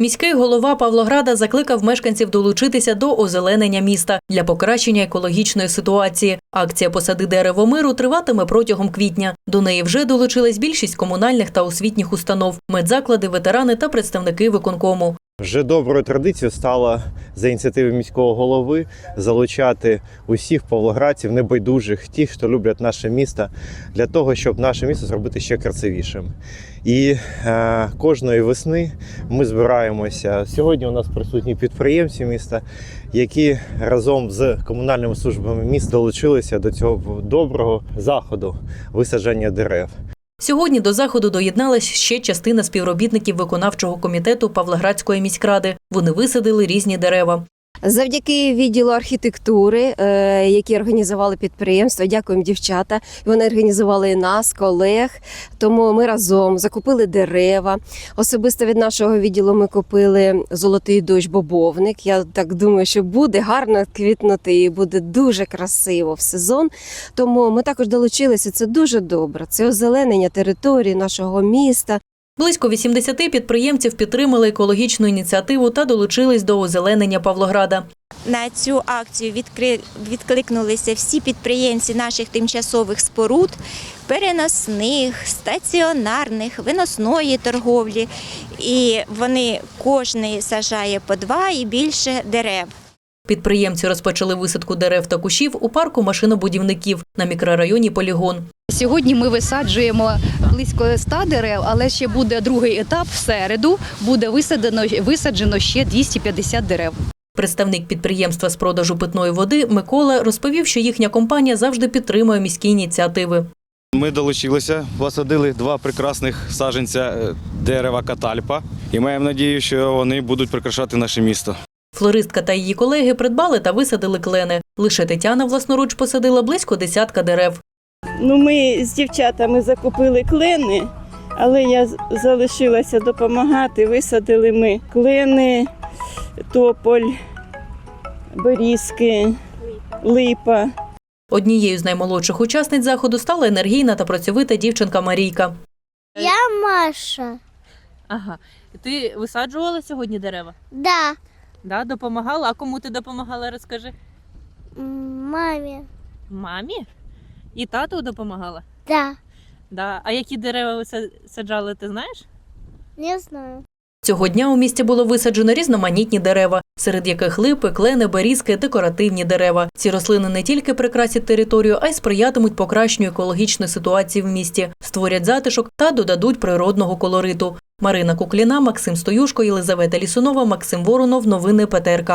Міський голова Павлограда закликав мешканців долучитися до озеленення міста для покращення екологічної ситуації. Акція посади дерево миру триватиме протягом квітня. До неї вже долучилась більшість комунальних та освітніх установ, медзаклади, ветерани та представники виконкому. Вже доброю традицією стало за ініціативи міського голови залучати усіх павлоградців, небайдужих, тих, хто люблять наше місто, для того, щоб наше місто зробити ще красивішим. І е, кожної весни ми збираємося. Сьогодні у нас присутні підприємці міста, які разом з комунальними службами міста долучилися до цього доброго заходу висадження дерев. Сьогодні до заходу доєдналась ще частина співробітників виконавчого комітету Павлоградської міськради. Вони висадили різні дерева. Завдяки відділу архітектури, е, які організували підприємство, дякуємо дівчата. Вони організували нас, колег. Тому ми разом закупили дерева. Особисто від нашого відділу ми купили золотий дощ бобовник. Я так думаю, що буде гарно квітнути і буде дуже красиво в сезон. Тому ми також долучилися. Це дуже добре. Це озеленення території нашого міста. Близько 80 підприємців підтримали екологічну ініціативу та долучились до озеленення Павлограда. На цю акцію відкликнулися всі підприємці наших тимчасових споруд, переносних, стаціонарних, виносної торговлі. І вони кожний сажає по два і більше дерев. Підприємці розпочали висадку дерев та кущів у парку машинобудівників на мікрорайоні Полігон. Сьогодні ми висаджуємо близько 100 дерев, але ще буде другий етап в середу. Буде висадено висаджено ще 250 дерев. Представник підприємства з продажу питної води Микола розповів, що їхня компанія завжди підтримує міські ініціативи. Ми долучилися, посадили два прекрасних саджанця е, дерева катальпа і маємо надію, що вони будуть прикрашати наше місто. Флористка та її колеги придбали та висадили клени. Лише Тетяна власноруч посадила близько десятка дерев. Ну, ми з дівчатами закупили клени, але я залишилася допомагати. Висадили ми клени, тополь, берізки, липа. Однією з наймолодших учасниць заходу стала енергійна та працьовита дівчинка Марійка. Я Маша. Ага. Ти висаджувала сьогодні дерева? Да. Да, допомагала. А кому ти допомагала, розкажи? Мамі. Мамі? І тату допомагала? Да. Да. А які дерева ви саджали, ти знаєш? Не знаю. Цього дня у місті було висаджено різноманітні дерева, серед яких липи, клени, берізки, декоративні дерева. Ці рослини не тільки прикрасять територію, а й сприятимуть покращенню екологічної ситуації в місті, створять затишок та додадуть природного колориту. Марина Кукліна, Максим Стоюшко, Єлизавета Лісунова, Максим Воронов. Новини ПТРК.